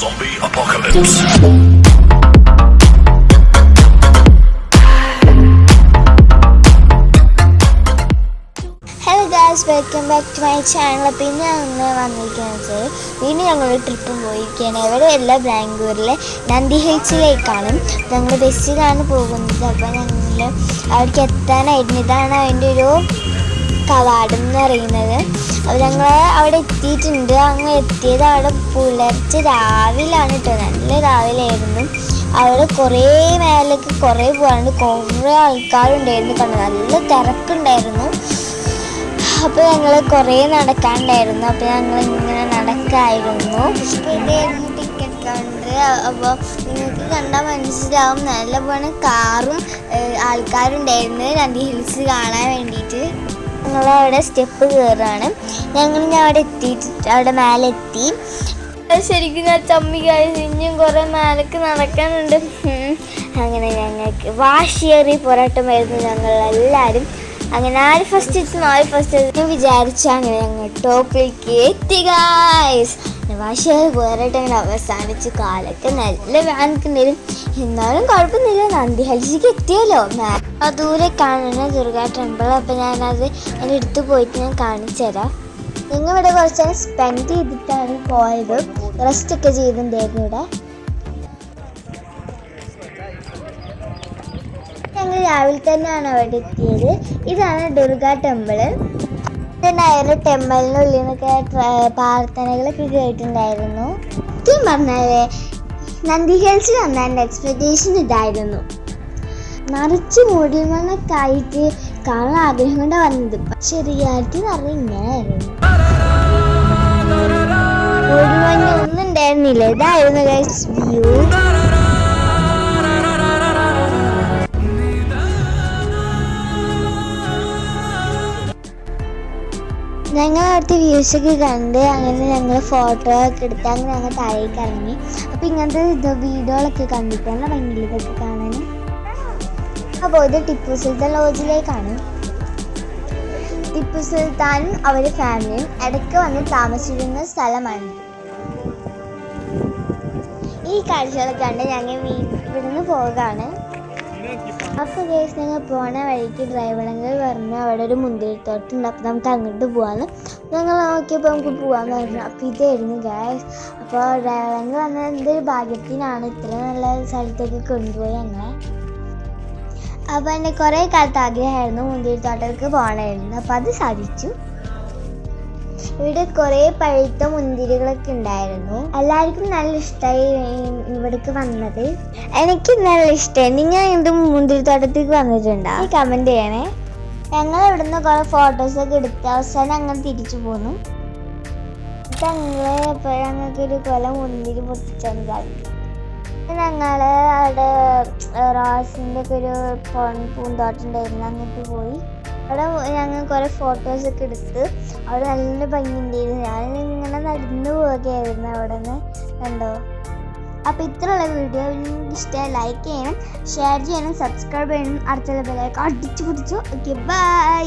Zombie apocalypse. Welcome back to my channel അപ്പോൾ ഇന്ന് ഞങ്ങൾ വന്നിരിക്കുന്നത്. വീണ്ടും ഞങ്ങൾ ട്രിപ്പ് പോയിരിക്കുകയാണ്. എവിടെയല്ല ബാംഗ്ലൂരിലെ നന്ദി ഹിൽസിലേക്കാണ്. ഞങ്ങൾ ബസ്സിലാണ് പോകുന്നത്. അപ്പോൾ ഞങ്ങൾ അവിടേക്ക് എത്താനായിരുന്നു. ഇതാണ് അതിന്റെ ഒരു കവാടം എന്ന് പറയുന്നത് അപ്പോൾ ഞങ്ങൾ അവിടെ എത്തിയിട്ടുണ്ട്. അങ്ങ് എത്തിയത് അവിടെ പുലർച്ചെ രാവിലാണ് കേട്ടോ നല്ല രാവിലെ ആയിരുന്നു അവിടെ കുറേ മേലേക്ക് കുറേ പോകാണ്ട് കുറേ ആൾക്കാരുണ്ടായിരുന്നു കണ്ടു. നല്ല തിരക്കുണ്ടായിരുന്നു. അപ്പോൾ ഞങ്ങൾ കുറേ നടക്കാണ്ടായിരുന്നു അപ്പോൾ ഞങ്ങൾ ഇങ്ങനെ നടക്കായിരുന്നു ഇതായിരുന്നു ടിക്കറ്റ് കൗണ്ടർ അപ്പോൾ നിങ്ങൾക്ക് കണ്ടാൽ മനസ്സിലാവും. നല്ല പോലെ കാറും ആൾക്കാരുണ്ടായിരുന്നു നന്ദി ഹിൽസ് കാണാൻ വേണ്ടിയിട്ട്. ഞങ്ങൾ അവിടെ സ്റ്റെപ്പ് കയറാണ് ഞങ്ങൾ ഞാൻ അവിടെ എത്തിയിട്ട് അവിടെ മേലെ എത്തി ശരിക്കും ഞാൻ ചമ്മി കഴിഞ്ഞ് ഇനിയും കുറേ മേലേക്ക് നടക്കാനുണ്ട്. അങ്ങനെ ഞങ്ങൾക്ക് വാശിയേറി പോരാട്ടമായിരുന്നു ഞങ്ങൾ എല്ലാവരും. അങ്ങനെ ആര് ഫസ്റ്റ് എത്തുന്നു? ആര് ഫസ്റ്റ് എത്തുന്നു? വിചാരിച്ച ഞങ്ങൾ ടോപ്പിലേക്ക് എത്തി ഗായ്സ് വാശിയേറി വേറിട്ട് അങ്ങനെ അവസാനിച്ചു കാലൊക്കെ നല്ല വേനക്കുണ്ടായിരുന്നു എന്നാലും കുഴപ്പമൊന്നുമില്ല. നന്ദി. ഹൽസിക്ക് എത്തിയല്ലോ. ആ ദൂരെ കാണുന്ന ദുർഗ ടെമ്പിൾ അപ്പം ഞാനത് എന്റെ അടുത്ത് പോയിട്ട് ഞാൻ കാണിച്ചു തരാം. നിങ്ങൾ ഇവിടെ കുറച്ച് സ്പെൻഡ് ചെയ്തിട്ടാണ് പോയത്. റെസ്റ്റ് ഒക്കെ ചെയ്തിട്ടുണ്ടായിരുന്നു ഇവിടെ. ഞങ്ങൾ രാവിലെ തന്നെയാണ് അവിടെ എത്തിയത്. ഇതാണ് ദുർഗ ടെമ്പിൾ. ഉണ്ടായിരുന്ന ടെമ്പിളിനുള്ളിൽ നിന്നൊക്കെ പ്രാർത്ഥനകളൊക്കെ കേട്ടിട്ടുണ്ടായിരുന്നു. സത്യം പറഞ്ഞാൽ നന്ദി ഹിൽസ് വന്ന എന്റെ എക്സ്പെക്ടേഷൻ ഇതായിരുന്നു. നിറച്ച് മൂടിമണ്ണൊക്കെ ആയിട്ട് കാണാൻ ആഗ്രഹം കൊണ്ടാണ് വന്നത്. പക്ഷെ റിയാലിറ്റി എന്ന് പറഞ്ഞാൽ ഇങ്ങനെയായിരുന്നു മൂടിമഞ്ഞ ഒന്നും ഉണ്ടായിരുന്നില്ല. ഇതായിരുന്നു വ്യൂ ഞങ്ങൾ അവിടുത്തെ വ്യൂസ് ഒക്കെ കണ്ട് അങ്ങനെ ഞങ്ങൾ ഫോട്ടോ ഒക്കെ എടുത്ത് അങ്ങനെ ഞങ്ങൾ താഴേക്ക് ഇറങ്ങി. അപ്പോൾ ഇങ്ങനത്തെ ഇത് വീഡിയോകളൊക്കെ കണ്ടിട്ടാണ് ഭയങ്കര ഇതൊക്കെ കാണാൻ. അപ്പോൾ ഇത് ടിപ്പു സുൽത്താൻ ലോഡ്ജിലേക്കാണ് ടിപ്പു സുൽത്താനും അവരുടെ ഫാമിലിയും ഇടയ്ക്ക് വന്ന് താമസിച്ചിരുന്ന സ്ഥലമാണ്. ഈ കാഴ്ചകളൊക്കെ കണ്ട് ഞങ്ങൾ വീട്ടിൽ നിന്ന് പോകാണ് അപ്പോൾ കേസ് ഞങ്ങൾ പോണ വഴിക്ക് ഡ്രൈവറങ്ങൾ പറഞ്ഞു അവിടെ ഒരു മുന്തിരിത്തോട്ടുണ്ട് അപ്പൊ നമുക്ക് അങ്ങോട്ട് പോകാമെന്ന് ഞങ്ങൾ നോക്കിയപ്പോൾ നമുക്ക് പോകാമെന്ന് പറഞ്ഞു. അപ്പോൾ ഇതായിരുന്നു ഗ്യാസ് അപ്പൊ ഡ്രൈവറങ്ങൾ വന്ന എന്തൊരു ഭാഗ്യത്തിനാണ് ഇത്ര നല്ല സ്ഥലത്തേക്ക് കൊണ്ടുപോയി ഞങ്ങളെ. അപ്പൊ എന്റെ കുറേ കാലത്ത് ആഗ്രഹമായിരുന്നു മുന്തിരിത്തോട്ടത്തിലേക്ക് പോകണമായിരുന്നു. അപ്പൊ അത് സാധിച്ചു. ഇവിടെ കുറേ പഴുത്ത മുന്തിരികളൊക്കെ ഉണ്ടായിരുന്നു. എല്ലാവർക്കും നല്ല ഇഷ്ടമായി ഇവിടേക്ക് വന്നത്. എനിക്ക് നല്ല ഇഷ്ടമായി നിങ്ങൾ എന്ത് മുന്തിരിത്തോട്ടത്തേക്ക് വന്നിട്ടുണ്ടോ? കമന്റ് ചെയ്യണേ. ഞങ്ങൾ ഇവിടുന്ന് കുറേ ഫോട്ടോസൊക്കെ എടുത്ത് അവസാനം അങ്ങനെ തിരിച്ചു പോന്നു. ഞങ്ങൾ ഞങ്ങൾക്ക് ഒരു കൊല മുന്തിരി പൊട്ടിച്ചതാണ് ഞങ്ങൾ അവിടെ റോസിന്റെ ഒക്കെ ഒരു പൂന്തോട്ടം ഉണ്ടായിരുന്നു. അങ്ങോട്ട് പോയി. അവിടെ ഞങ്ങൾ കുറേ ഫോട്ടോസ് ഒക്കെ എടുത്ത് അവിടെ നല്ല ഭംഗിയുണ്ടായിരുന്നു. ഇങ്ങനെ നടന്നു പോവുകയായിരുന്നു അവിടെ നിന്ന് കണ്ടോ? അപ്പോൾ ഇത്രയുള്ള വീഡിയോ ഇഷ്ടമായി ലൈക്ക് ചെയ്യണം ഷെയർ ചെയ്യണം സബ്സ്ക്രൈബ് ചെയ്യണം. അടുത്തുള്ള ബെല്ലൈക്കൺ അടിച്ചു പിടിച്ചു ഓക്കെ ബൈ